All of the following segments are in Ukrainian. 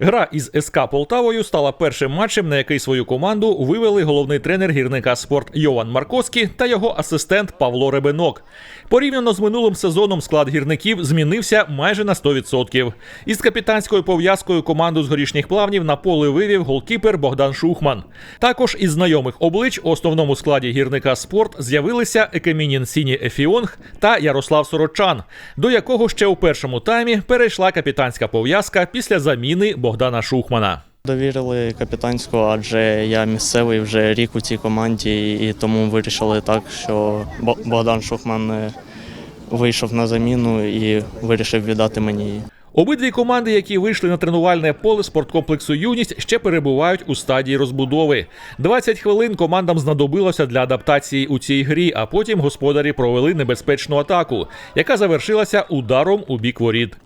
Гра із СК Полтавою стала першим матчем, на який свою команду вивели головний тренер гірника спорт Йован Марковський та його асистент Павло Ребенок. Порівняно з минулим сезоном склад гірників змінився майже на 100%. Із капітанською пов'язкою команду з горішніх плавнів на поле вивів голкіпер Богдан Шухман. Також із знайомих облич у основному складі гірника спорт з'явилися Екемінін Сіні Ефіонг та Ярослав Сорочан, до якого ще у першому таймі перейшла капітанська пов'язка після заміни Богдана Шухмана. Довірили капітанську, адже я місцевий вже рік у цій команді, і тому вирішили так, що Богдан Шухман е, вийшов на заміну і вирішив віддати мені її. Обидві команди, які вийшли на тренувальне поле спорткомплексу Юність, ще перебувають у стадії розбудови. 20 хвилин командам знадобилося для адаптації у цій грі, а потім господарі провели небезпечну атаку, яка завершилася ударом у бік воріт.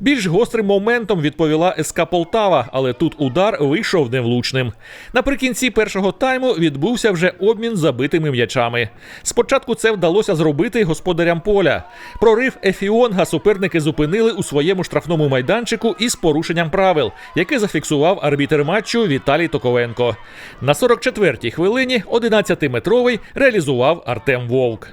Більш гострим моментом відповіла СК Полтава, але тут удар вийшов невлучним. Наприкінці першого тайму відбувся вже обмін забитими м'ячами. Спочатку це вдалося зробити господарям поля. Прорив Ефіонга суперники зупинили у своєму штрафному майданчику із порушенням правил, яке зафіксував арбітер матчу Віталій Токовенко. На 44-й хвилині 11-метровий реалізував Артем Вовк.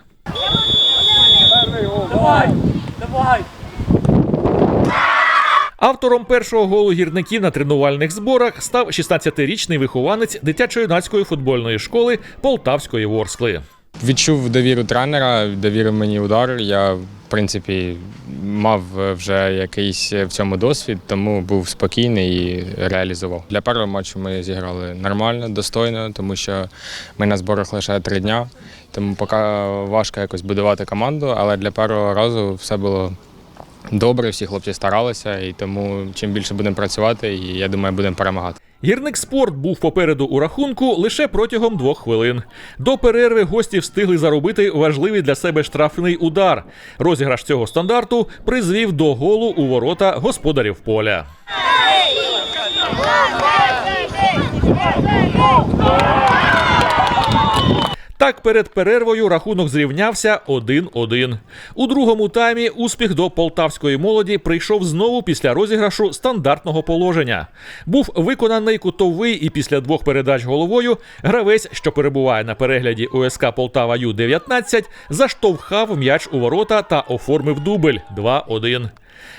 Автором першого голу гірників на тренувальних зборах став 16-річний вихованець дитячо-юнацької футбольної школи Полтавської Ворскли. Відчув довіру тренера, довірив мені удар. Я, в принципі, мав вже якийсь в цьому досвід, тому був спокійний і реалізував. Для першого матчу ми зіграли нормально, достойно, тому що ми на зборах лише три дня. Тому поки важко якось будувати команду, але для першого разу все було добре, всі хлопці старалися, і тому чим більше будемо працювати, і я думаю, будемо перемагати. Гірник спорт був попереду у рахунку лише протягом двох хвилин. До перерви гості встигли заробити важливий для себе штрафний удар. Розіграш цього стандарту призвів до голу у ворота господарів поля. Так, перед перервою рахунок зрівнявся 1-1. У другому таймі успіх до полтавської молоді прийшов знову після розіграшу стандартного положення. Був виконаний кутовий і після двох передач головою гравець, що перебуває на перегляді УСК Полтава Ю-19, заштовхав м'яч у ворота та оформив дубль 2-1.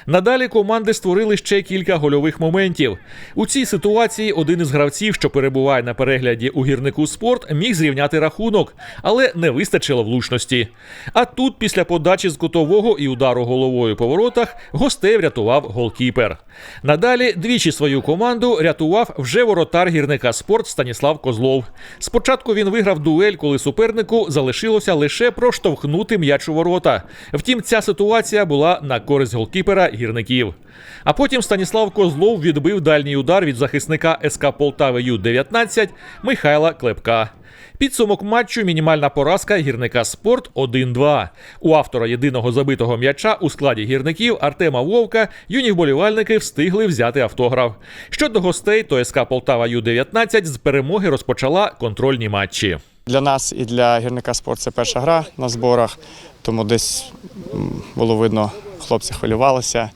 Надалі команди створили ще кілька гольових моментів. У цій ситуації один із гравців, що перебуває на перегляді у гірнику спорт, міг зрівняти рахунок, але не вистачило влучності. А тут, після подачі з кутового і удару головою по воротах, гостей врятував голкіпер. Надалі двічі свою команду рятував вже воротар гірника спорт Станіслав Козлов. Спочатку він виграв дуель, коли супернику залишилося лише проштовхнути м'яч у ворота. Втім, ця ситуація була на користь голкіпера гірників. А потім Станіслав Козлов відбив дальній удар від захисника СК Полтави Ю-19 Михайла Клепка. Підсумок матчу мінімальна поразка гірника спорт 1-2. У автора єдиного забитого м'яча у складі гірників Артема Вовка юні вболівальники встигли взяти автограф. Щодо гостей, то СК Полтава Ю-19 з перемоги розпочала контрольні матчі. Для нас і для гірника спорт це перша гра на зборах, тому десь було видно, хлопці хвилювалися.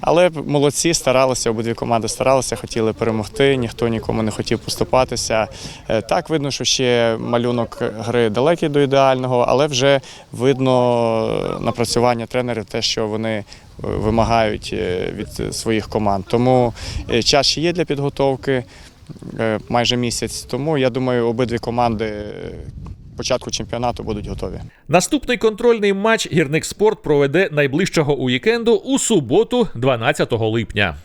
Але молодці старалися, обидві команди старалися, хотіли перемогти, ніхто нікому не хотів поступатися. Е, Так, видно, що ще малюнок гри далекий до ідеального, але вже видно е, напрацювання тренерів, те, що вони е, вимагають від своїх команд. Тому час ще є для підготовки майже місяць. Тому я думаю, обидві команди е, початку чемпіонату будуть готові. Наступний контрольний матч гірник спорт проведе найближчого уікенду у суботу, 12 липня.